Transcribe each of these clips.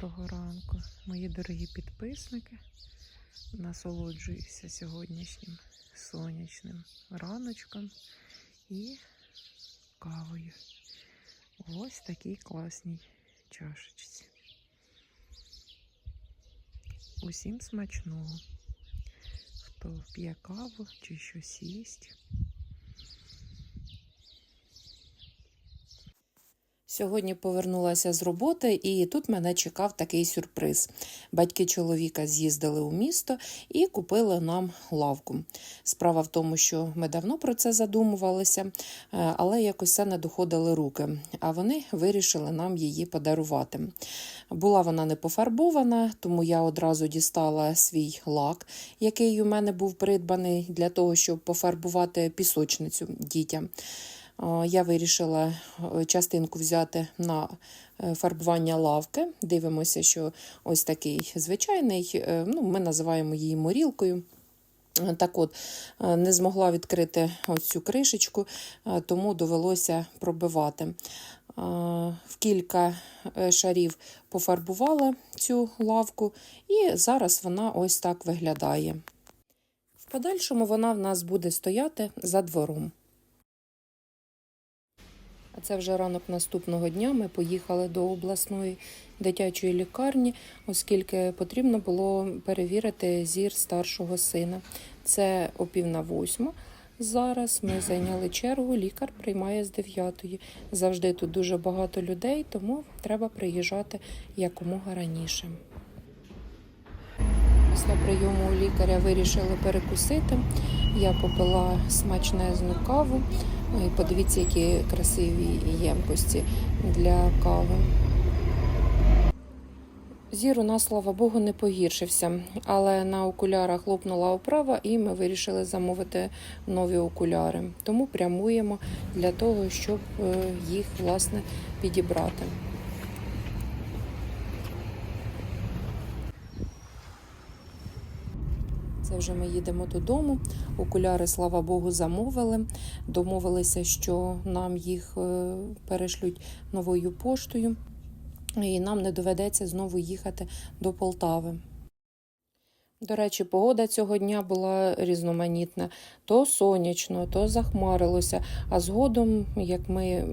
Доброго ранку, мої дорогі підписники. Насолоджуюся сьогоднішнім сонячним раночком і кавою. Ось такій класній чашечці. Усім смачного. Хто п'є каву чи щось їсть. Сьогодні повернулася з роботи, і тут мене чекав такий сюрприз. Батьки чоловіка з'їздили у місто і купили нам лавку. Справа в тому, що ми давно про це задумувалися, е, але якось це не доходили руки. А вони вирішили нам її подарувати. Була вона не пофарбована, тому я одразу дістала свій лак, який у мене був придбаний для того, щоб пофарбувати пісочницю дітям. Я вирішила е, частинку взяти на е, фарбування лавки. Дивимося, що ось такий звичайний, е, ну, ми називаємо її морілкою. Так от, не змогла відкрити ось цю кришечку, тому довелося пробивати. В кілька шарів пофарбувала цю лавку, і зараз вона ось так виглядає. В подальшому вона в нас буде стояти за двором. Це вже ранок наступного дня. Ми поїхали до обласної дитячої лікарні, оскільки потрібно було перевірити зір старшого сина. Це о пів на восьму. Зараз ми зайняли чергу, лікар приймає з 9. Завжди тут дуже багато людей, тому треба приїжджати якомога раніше. Після прийому у лікаря вирішили перекусити. Я попила смачнезну каву. Ну і подивіться, які красиві ємкості для кави. Зір у нас, слава Богу, не погіршився, але на окулярах лопнула оправа, і ми вирішили замовити нові окуляри. Тому прямуємо для того, щоб е, їх власне підібрати. Це вже ми їдемо додому. Окуляри, слава Богу, замовили. Домовилися, що нам їх е, перешлють новою поштою, і нам не доведеться знову їхати до Полтави. До речі, погода цього дня була різноманітна. То сонячно, то захмарилося. А згодом, як ми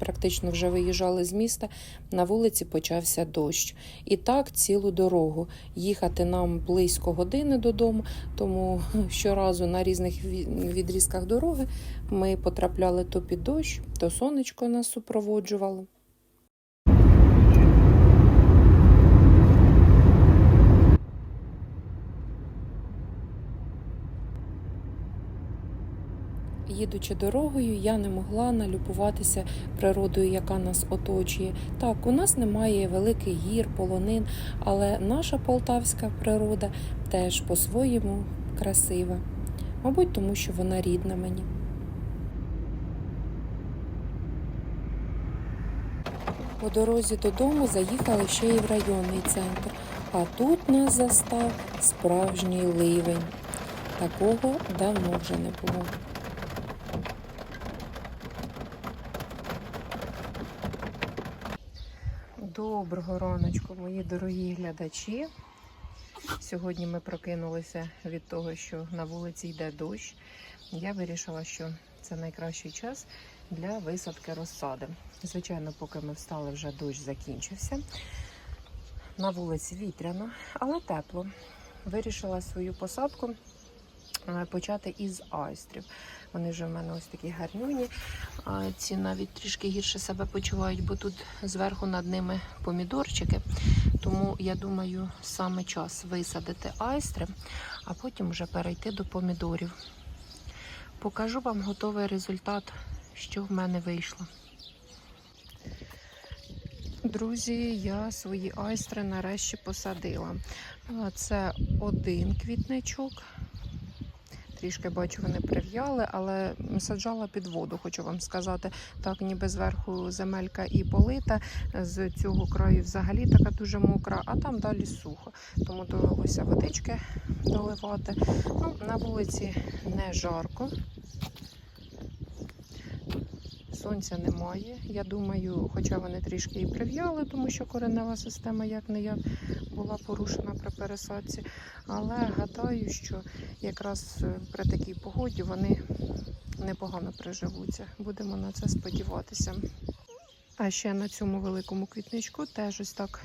практично вже виїжджали з міста, на вулиці почався дощ. І так цілу дорогу. Їхати нам близько години додому, тому щоразу на різних ві- відрізках дороги ми потрапляли то під дощ, то сонечко нас супроводжувало. Їдучи дорогою, я не могла налюбуватися природою, яка нас оточує. Так, у нас немає великих гір, полонин, але наша полтавська природа теж по-своєму красива. Мабуть, тому що вона рідна мені. По дорозі додому заїхали ще й в районний центр, а тут нас застав справжній ливень. Такого давно вже не було. Доброго раночку, мої дорогі глядачі. Сьогодні ми прокинулися від того, що на вулиці йде дощ. Я вирішила, що це найкращий час для висадки розсади. Звичайно, поки ми встали, вже дощ закінчився. На вулиці вітряно, але тепло. Вирішила свою посадку почати із айстрів. Вони вже в мене ось такі гарнюні. Ці навіть трішки гірше себе почувають, бо тут зверху над ними помідорчики. Тому я думаю, саме час висадити айстри, а потім вже перейти до помідорів. Покажу вам готовий результат, що в мене вийшло. Друзі, я свої айстри нарешті посадила. Це один квітничок. Трішки бачу, вони прив'яли, але саджала під воду, хочу вам сказати. Так, ніби зверху земелька і полита. З цього краю взагалі така дуже мокра, а там далі сухо. Тому довелося водички доливати. Ну, на вулиці не жарко. сонця немає. Я думаю, хоча вони трішки і прив'яли, тому що коренева система як не як була порушена при пересадці. Але гадаю, що якраз е, при такій погоді вони непогано приживуться. Будемо на це сподіватися. А ще на цьому великому квітничку теж ось так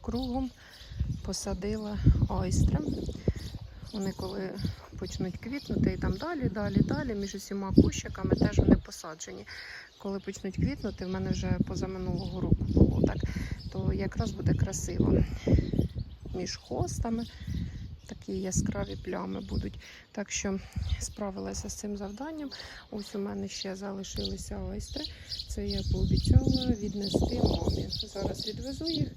кругом посадила айстри. Вони коли почнуть квітнути і там далі, далі, далі, між усіма кущиками теж вони посаджені. Коли почнуть квітнути, в мене вже позаминулого року було так, то якраз буде красиво. Між хостами такі яскраві плями будуть. Так що справилася з цим завданням. Ось у мене ще залишилися ойстри. Це я пообіцяла віднести мамі. Зараз відвезу їх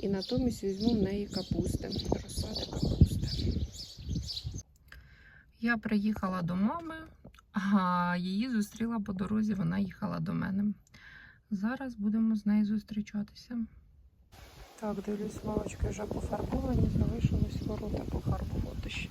і натомість візьму в неї капусти. Розсади капусти. Я приїхала до мами, а її зустріла по дорозі, вона їхала до мене. Зараз будемо з нею зустрічатися. Так, дивлюсь, лавочки вже пофарбовані, залишилось ворота пофарбувати ще.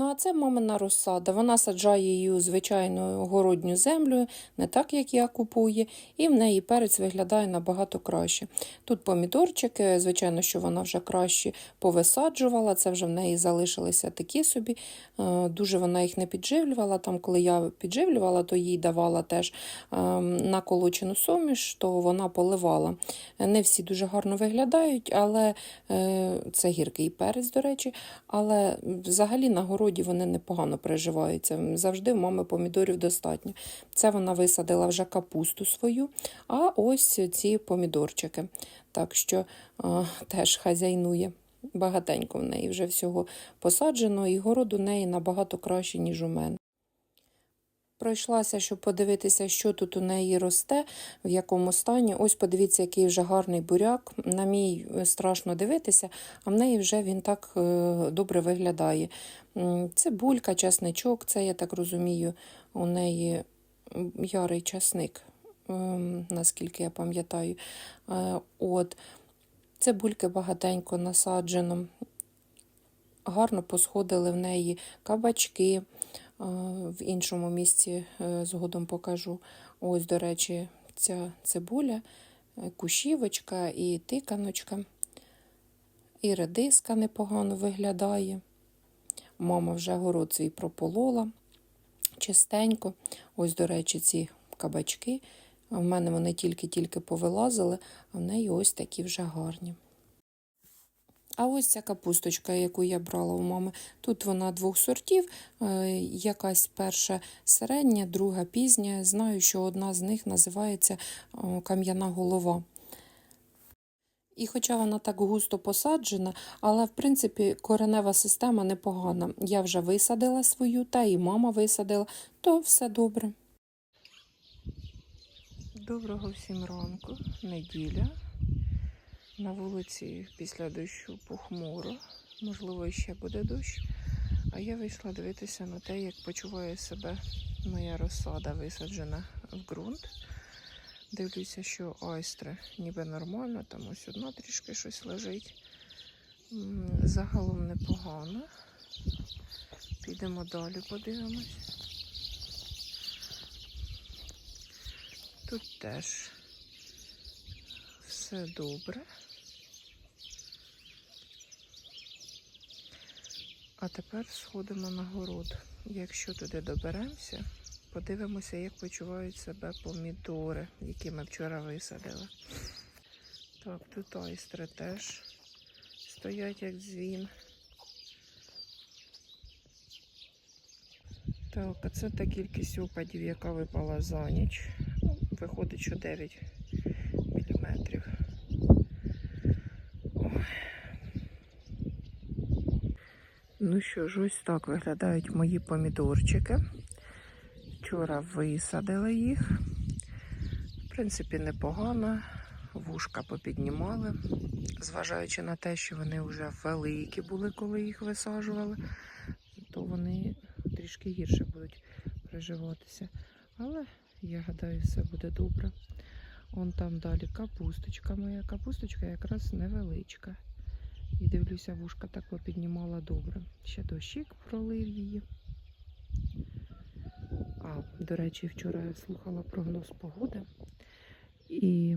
Ну, а це мамина розсада. Вона саджає її у звичайну городню землю, не так, як я купую, і в неї перець виглядає набагато краще. Тут помідорчики, звичайно, що вона вже краще повисаджувала, це вже в неї залишилися такі собі. Е, Дуже вона їх не підживлювала. Там, коли я підживлювала, то їй давала теж е, наколочену суміш, то вона поливала. Не всі дуже гарно виглядають, але е, це гіркий перець, до речі. Але взагалі на городі вони непогано переживаються. Завжди в мами помідорів достатньо. Це вона висадила вже капусту свою, а ось ці помідорчики. Так що а, теж хазяйнує. Багатенько в неї вже всього посаджено, і город у неї набагато краще, ніж у мене. Пройшлася, щоб подивитися, що тут у неї росте, в якому стані. Ось подивіться, який вже гарний буряк. На мій е, страшно дивитися, а в неї вже він так е, добре виглядає. М, Цибулька, часничок, це, я так розумію, у неї ярий часник, ем, наскільки я пам'ятаю. Е, От. Цибульки багатенько насаджено. Гарно посходили в неї кабачки. В іншому місці е, згодом покажу. Ось, до речі, ця цибуля, е, кущівочка і тиканочка. І редиска непогано виглядає. Мама вже город свій прополола чистенько. Ось, до речі, ці кабачки. В мене вони тільки-тільки повилазили, а в неї ось такі вже гарні. А ось ця капусточка, яку я брала у мами. Тут вона двох сортів, е, якась перша середня, друга пізня. Знаю, що одна з них називається о, кам'яна голова. І хоча вона так густо посаджена, але в принципі коренева система непогана. Я вже висадила свою, та і мама висадила, то все добре. Доброго всім ранку, неділя. На вулиці після дощу похмуро, можливо, ще буде дощ. А я вийшла дивитися на те, як почуває себе моя розсада, висаджена в ґрунт. Дивлюся, що айстри ніби нормально, там ось одна трішки щось лежить. Загалом непогано. Підемо далі, подивимось. Тут теж все добре. А тепер сходимо на город. Якщо туди доберемося, подивимося, як почувають себе помідори, які ми вчора висадили. Так, тут айстри теж стоять як дзвін. Так, а це та кількість опадів, яка випала за ніч. Ну, виходить, що 9 Ну що ж, ось так виглядають мої помідорчики. Вчора висадили їх. В принципі, непогано. Вушка попіднімали, зважаючи на те, що вони вже великі були, коли їх висаджували, то вони трішки гірше будуть приживатися. Але я гадаю, все буде добре. Вон там далі капусточка моя. Капусточка якраз невеличка. І дивлюся, вушка так попіднімала добре. Ще дощик пролив її. А, до речі, вчора я слухала прогноз погоди, і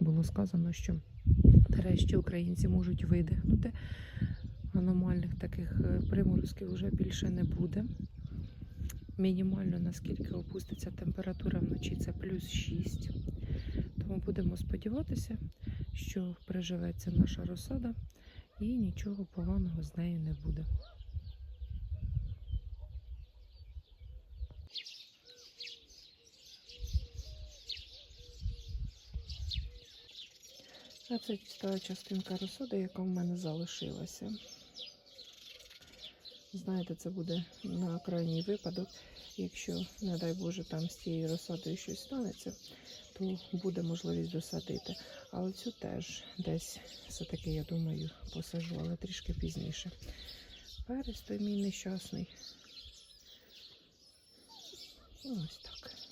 було сказано, що нарешті українці можуть видихнути. Аномальних таких е, приморозків вже більше не буде. Мінімально наскільки опуститься температура вночі, це плюс 6. Тому будемо сподіватися, що приживеться наша розсада і нічого поганого з нею не буде. Це та частинка розсади, яка в мене залишилася. Знаєте, це буде на крайній випадок. Якщо, не дай Боже, там з цією розсадою щось станеться, то буде можливість досадити. Але цю теж десь все-таки, я думаю, посажу, але трішки пізніше. Перець той мій нещасний. Ось так.